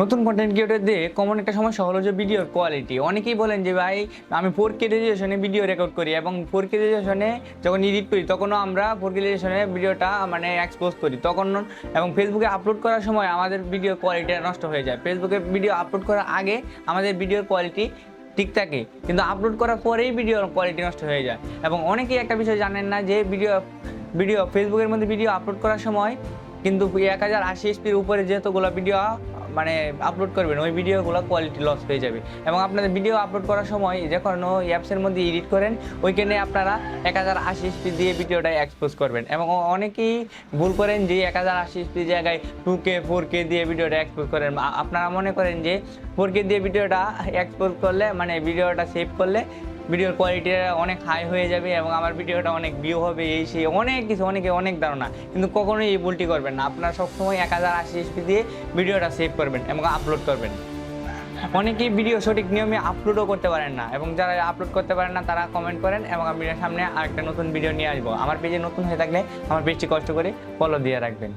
নতুন content creator দিয়ে common একটা সমস্যা হলো যে ভিডিওর কোয়ালিটি অনেকেই বলেন যে, ভাই, আমি ফোর কে রেজুলেশনে ভিডিও রেকর্ড করি এবং ফোর কে রেজুলেশনে যখন এডিট করি, তখনও আমরা ফোর কে রেজুলেশনে ভিডিওটা মানে এক্সপোজ করি। তখন এবং ফেসবুকে আপলোড করার সময় আমাদের ভিডিও কোয়ালিটিটা নষ্ট হয়ে যায়। ফেসবুকে ভিডিও আপলোড করার আগে আমাদের ভিডিওর কোয়ালিটি ঠিক থাকে, কিন্তু আপলোড করার পরেই ভিডিওর কোয়ালিটি নষ্ট হয়ে যায়। এবং অনেকেই একটা বিষয় জানেন না যে ভিডিও ভিডিও ফেসবুকের মধ্যে ভিডিও আপলোড করার সময় কিন্তু এক হাজার আশি এসপির উপরে যেহেতুগুলো ভিডিও মানে আপলোড করবেন, ওই ভিডিওগুলো কোয়ালিটি লস হয়ে যাবে। এবং আপনাদের ভিডিও আপলোড করার সময় যখন ওই অ্যাপসের মধ্যে এডিট করেন, ওইখানে আপনারা এক হাজার আশি এসপি দিয়ে ভিডিওটা এক্সপোজ করবেন। এবং অনেকেই ভুল করেন যে এক হাজার আশি এসপি জায়গায় টু কে ফোর কে দিয়ে ভিডিওটা এক্সপোজ করেন। আপনারা মনে করেন যে ফোর কে দিয়ে ভিডিওটা এক্সপোজ করলে মানে ভিডিওটা সেভ করলে ভিডিওর কোয়ালিটিটা অনেক হাই হয়ে যাবে এবং আমার ভিডিওটা অনেক ভিউ হবে, এই সেই অনেক কিছু, অনেকে অনেক ধারণা। কিন্তু কখনোই এই ভুলটি করবেন না। আপনারা সবসময় এক হাজার আশি এসপি দিয়ে ভিডিওটা সেভ করবেন এবং আপলোড করবেন। অনেকেই ভিডিও সঠিক নিয়মে আপলোডও করতে পারেন না এবং যারা আপলোড করতে পারেন না, তারা কমেন্ট করেন এবং আমি সামনে আরেকটা নতুন ভিডিও নিয়ে আসব। আমার পেজে নতুন হয়ে থাকলে আমার পেজটি কষ্ট করে ফলো দিয়ে রাখবেন।